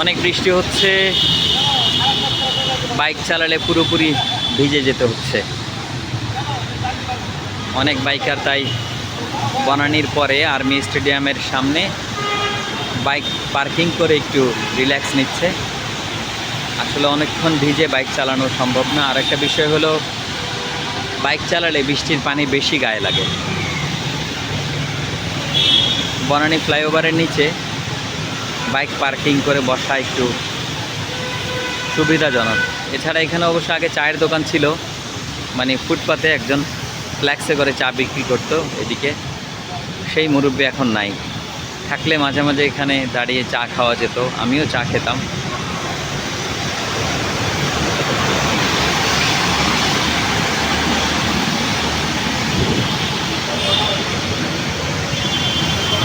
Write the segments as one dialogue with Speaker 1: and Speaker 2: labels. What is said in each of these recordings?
Speaker 1: অনেক বৃষ্টি হচ্ছে। বাইক চালালে পুরোপুরি ভিজে যেতে হচ্ছে। অনেক বাইকার তাই বনানির পরে আর্মি স্টেডিয়ামের সামনে বাইক পার্কিং করে একটু রিল্যাক্স নিচ্ছে। আসলে অনেকক্ষণ ভিজে বাইক চালানো সম্ভব না। আর একটা বিষয় হলো, বাইক চালালে বৃষ্টির পানি বেশি গায়ে লাগে। বনানী ফ্লাইওভারের নিচে বাইক পার্কিং করে বসা একটু সুবিধাজনক। এছাড়া এখানে অবশ্য আগে চায়ের দোকান ছিল। মানে ফুটপাতে একজন ফ্ল্যাক্সে করে চা বিক্রি করতো এদিকে। সেই মুরব্বী এখন নাই। থাকলে মাঝে মাঝে এখানে দাঁড়িয়ে চা খাওয়া যেত। আমিও চা খেতাম।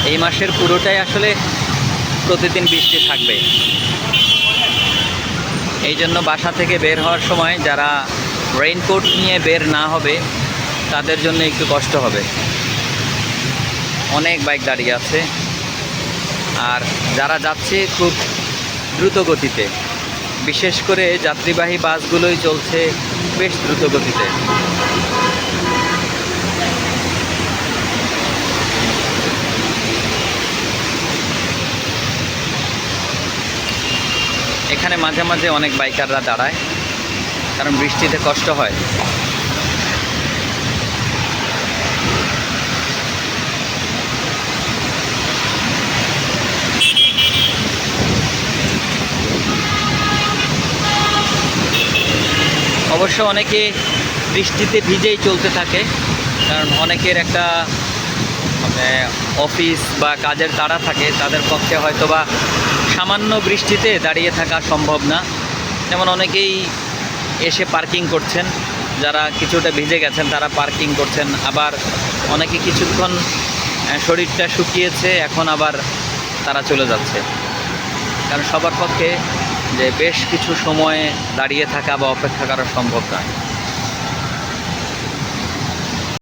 Speaker 1: এই মাসের পুরোটাই আসলে প্রতিদিন বৃষ্টি থাকবে। এই জন্য বাসা থেকে বের হওয়ার সময় যারা রেইনকোট নিয়ে বের না হবে, তাদের জন্য একটু কষ্ট হবে। অনেক বাইক দাঁড়িয়ে আছে। আর যারা যাচ্ছে খুব দ্রুত গতিতে। বিশেষ করে যাত্রীবাহী বাসগুলোই চলছে বেশ দ্রুত গতিতে। এখানে মাঝে মাঝে অনেক বাইকাররা দাঁড়ায়, কারণ বৃষ্টিতে কষ্ট হয়। অবশ্য অনেকে বৃষ্টিতে ভিজেই চলতে থাকে, কারণ অনেকের একটা মানে অফিস বা কাজের তাড়া থাকে, তাদের পক্ষে হয়তো বা সামান্য বৃষ্টিতে দাঁড়িয়ে থাকা সম্ভব না। যেমন অনেকেই এসে পার্কিং করছেন, যারা কিছুটা ভিজে গেছেন তারা পার্কিং করছেন। আবার অনেকে কিছুক্ষণ শরীরটা শুকিয়েছে, এখন আবার তারা চলে যাচ্ছে। কারণ সবার পক্ষে যে বেশ কিছু সময়ে দাঁড়িয়ে থাকা বা অপেক্ষা করা সম্ভব নয়।